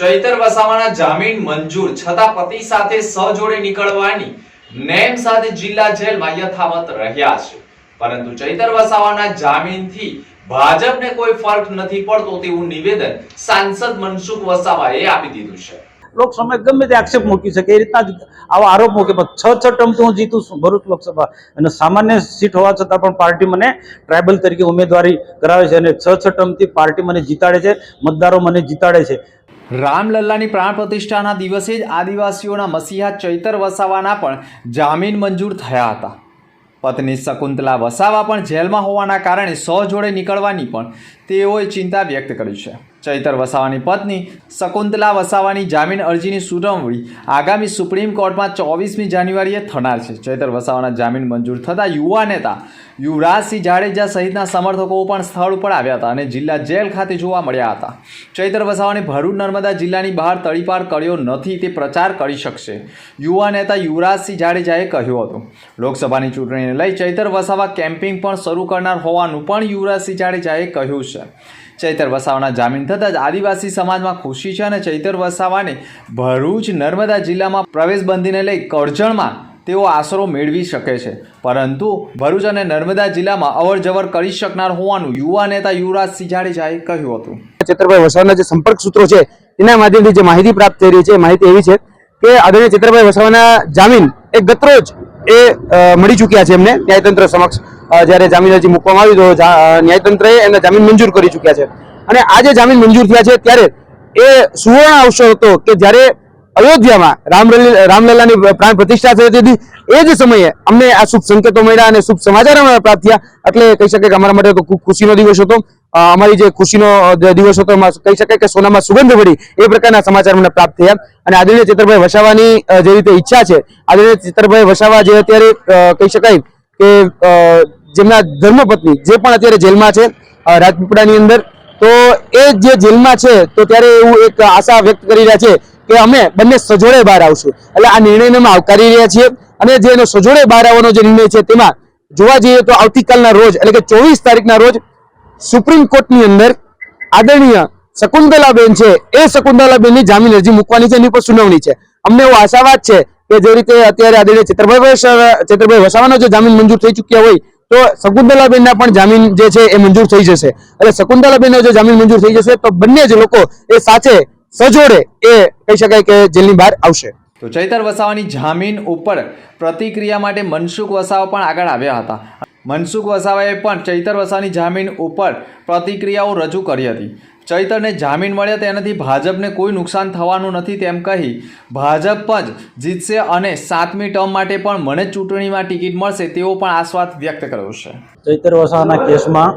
ચૈતર વસાવાના જામીન મંજૂર, છતાં પતિ સાથે સહજોડે નીકળવાની નેમ સાથે જિલ્લા જેલમાં યથાવત રહ્યા છે. પરંતુ ચૈતર વસાવાના જામીનથી ભાજપને કોઈ ફરક નથી પડતો તેવું નિવેદન સાંસદ મનસુખ વસાવાએ આપી દીધું છે. લોકસભાએ ગમે તે આક્ષેપ મૂકી શકે, એ રીતના આવો આરોપ મૂકે, પણ છ છ તો હું જીતું છું ભરૂચ લોકસભા. અને સામાન્ય સીટ હોવા છતાં પણ પાર્ટી મને ટ્રાયબલ તરીકે ઉમેદવારી કરાવે છે અને છ છ ટર્મથી પાર્ટી મને જીતાડે છે, મતદારો મને જીતાડે છે. રામલલ્લાની પ્રાણ પ્રતિષ્ઠાના દિવસે જ આદિવાસીઓના મસીહા ચૈતર વસાવાના પણ જામીન મંજૂર થયા હતા. પત્ની શકુંતલા વસાવા પણ જેલમાં હોવાના કારણે સહજોડે નીકળવાની પણ તેઓએ ચિંતા વ્યક્ત કરી છે. ચૈતર વસાવાની પત્ની શકુંતલા વસાવાની જામીન અરજીની સુનાવણી આગામી સુપ્રીમ કોર્ટમાં ચોવીસમી જાન્યુઆરીએ થનાર છે. ચૈતર વસાવાના જામીન મંજૂર થતાં યુવા નેતા યુવરાજસિંહ જાડેજા સહિતના સમર્થકો પણ સ્થળ ઉપર આવ્યા હતા અને જિલ્લા જેલ ખાતે જોવા મળ્યા હતા. ચૈતર વસાવાને ભરૂચ નર્મદા જિલ્લાની બહાર તડીપાર કર્યો નથી તે પ્રચાર કરી શકશે, યુવા નેતા યુવરાજસિંહ જાડેજાએ કહ્યું હતું. લોકસભાની ચૂંટણીને લઈ ચૈતર વસાવા કેમ્પિંગ પણ શરૂ કરનાર હોવાનું પણ યુવરાજસિંહ જાડેજાએ કહ્યું છે. ચૈતર વસાવાના જામીન થતાં જ આદિવાસી સમાજમાં ખુશી છે અને ચૈતર વસાવાને ભરૂચ નર્મદા જિલ્લામાં પ્રવેશબંધીને લઈ કરજણમાં તેઓ આશરો મેળવી શકે છે. પરંતુ ભરૂચ અને નર્મદા જિલ્લામાં અવરજવર કરી શકનાર હોવાનું યુવા નેતા યુવરાજસિંહ જાડેજાએ કહ્યું હતું. ચિત્રભાઈ વસાવાના જે સંપર્ક સૂત્રો છે, એના માધ્યમથી જે માહિતી પ્રાપ્ત થઈ રહી છે માહિતી એવી છે કે આદરણીય ચિત્રભાઈ વસાવાના જામીન એ ગતરોજ એ મળી ચૂક્યા છે એમને. ન્યાયતંત્ર સમક્ષ જ્યારે જામીન અરજી મૂકવામાં આવી તો ન્યાયતંત્રએ એમના જામીન મંજૂર કરી ચૂક્યા છે. અને આજે જામીન મંજૂર થયા છે, ત્યારે એ સુવર્ણ અવસર હતો કે જ્યારે અયોધ્યામાં રામલી રામલલ્લાની પ્રાણ પ્રતિષ્ઠા થઈ હતી, એ જ સમયે અમને આ શુભ સંકેતો મળ્યા અને શુભ સમાચાર અમને પ્રાપ્ત થયા. એટલે કહી શકાય કે અમારા માટે તો ખુશીનો દિવસ હતો. અમારી જે ખુશીનો દિવસ હતો, એમાં કહી શકાય કે સોનામાં સુગંધ પડી, એ પ્રકારના સમાચાર મને પ્રાપ્ત થયા. અને આદરણીય ચેતરભાઈ વસાવાની જે રીતે ઈચ્છા છે, આદરણીય ચેતરભાઈ વસાવા જે અત્યારે કહી શકાય કે જેમના ધર્મપત્ની જે પણ અત્યારે જેલમાં છે રાજપીપળાની અંદર તો એ જે જેલમાં છે, તો ત્યારે એવું એક આશા વ્યક્ત કરી રહ્યા છે કે અમે બંને સજોડે બહાર આવશું. એટલે આ નિર્ણયને અમે આવકારી રહ્યા છીએ અને જે એનો સજોડે બહાર આવવાનો જે નિર્ણય છે, તેમાં જોવા જઈએ તો આવતીકાલના રોજ, એટલે કે ચોવીસ તારીખના રોજ સુપ્રીમ કોર્ટની અંદર આદરણીય શકુંતલાબેન છે, એ શકુંતલાબેનની જામીન અરજી મૂકવાની છે, એની પર સુનાવણી છે. અમને એવો આશાવાદ છે કે જે રીતે અત્યારે આદરણીય ચેતરભાઈ ચેતરભાઈ વસાવાનો જે જામીન મંજૂર થઈ ચૂક્યા હોય તો શકુંતલાબેનના પણ જામીન જે છે એ મંજૂર થઈ જશે. એટલે શકુંતલાબેનનો જે જામીન મંજૂર થઈ જશે, તો બંને જ લોકો એ સાથે સજોડે એ કહી શકાય કે જેલની બહાર આવશે. તો ચૈતર વસાવાની જામીન ઉપર પ્રતિક્રિયા માટે મનસુખ વસાવા પણ આગળ આવ્યા હતા. મનસુખ વસાવાએ પણ ચૈતર વસાવાની જામીન ઉપર પ્રતિક્રિયાઓ રજૂ કરી હતી. ચૈતરને જામીન મળ્યા તેનાથી ભાજપને કોઈ નુકસાન થવાનું નથી તેમ કહી ભાજપ જ જીતશે અને સાતમી ટર્મ માટે પણ મને ચૂંટણીમાં ટિકિટ મળશે તેવો પણ આશ્વાસ વ્યક્ત કર્યો છે. ચૈતર વસાવાના કેસમાં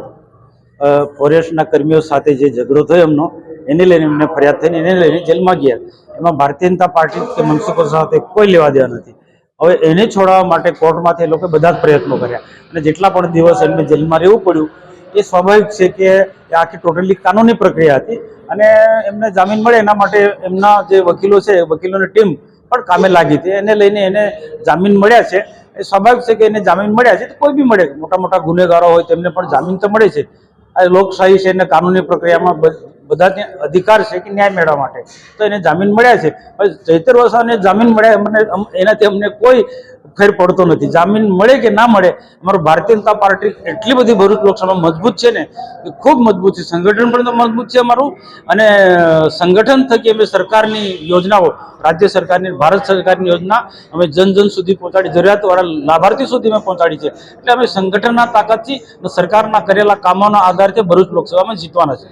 ફોરેસ્ટના કર્મીઓ સાથે જે ઝઘડો થયો એમનો, એને લઈને એમને ફરિયાદ થઈને એને લઈને જેલમાં ગયા. એમાં ભારતીય જનતા પાર્ટી કે મનસુખ સાથે કોઈ લેવા દેવા નથી. હવે એને છોડાવવા માટે કોર્ટમાંથી એ લોકો બધા જ પ્રયત્નો કર્યા. અને જેટલા પણ દિવસ એમને જેલમાં રહેવું પડ્યું એ સ્વાભાવિક છે કે આખી ટોટલી કાનૂની પ્રક્રિયા હતી અને એમને જામીન મળે એના માટે એમના જે વકીલો છે, વકીલોની ટીમ પણ કામે લાગી હતી. એને લઈને એને જામીન મળ્યા છે. એ સ્વાભાવિક છે કે એને જામીન મળ્યા છે તો કોઈ બી મળે. મોટા મોટા ગુનેગારો હોય તેમને પણ જામીન તો મળે છે. આ લોકશાહી છે એને કાનૂની પ્રક્રિયામાં બધાને અધિકાર છે કે ન્યાય મેળવવા માટે. તો એને જામીન મળ્યા છે. ચૈતર વસાવાને જામીન મળ્યા મને એનાથી અમને કોઈ ફેર પડતો નથી. જામીન મળે કે ના મળે, અમારું ભારતીય જનતા પાર્ટી એટલી બધી ભરૂચ લોકસભા મજબૂત છે ને, કે ખૂબ મજબૂત છે. સંગઠન પણ મજબૂત છે અમારું. અને સંગઠન થકી અમે સરકારની યોજનાઓ, રાજ્ય સરકારની, ભારત સરકારની યોજના અમે જન જન સુધી પહોંચાડી, જરૂરિયાતવાળા લાભાર્થી સુધી અમે પહોંચાડી છે. એટલે અમે સંગઠનના તાકાતથી સરકારના કરેલા કામોના આધારથી ભરૂચ લોકસભામાં જીતવાના છે.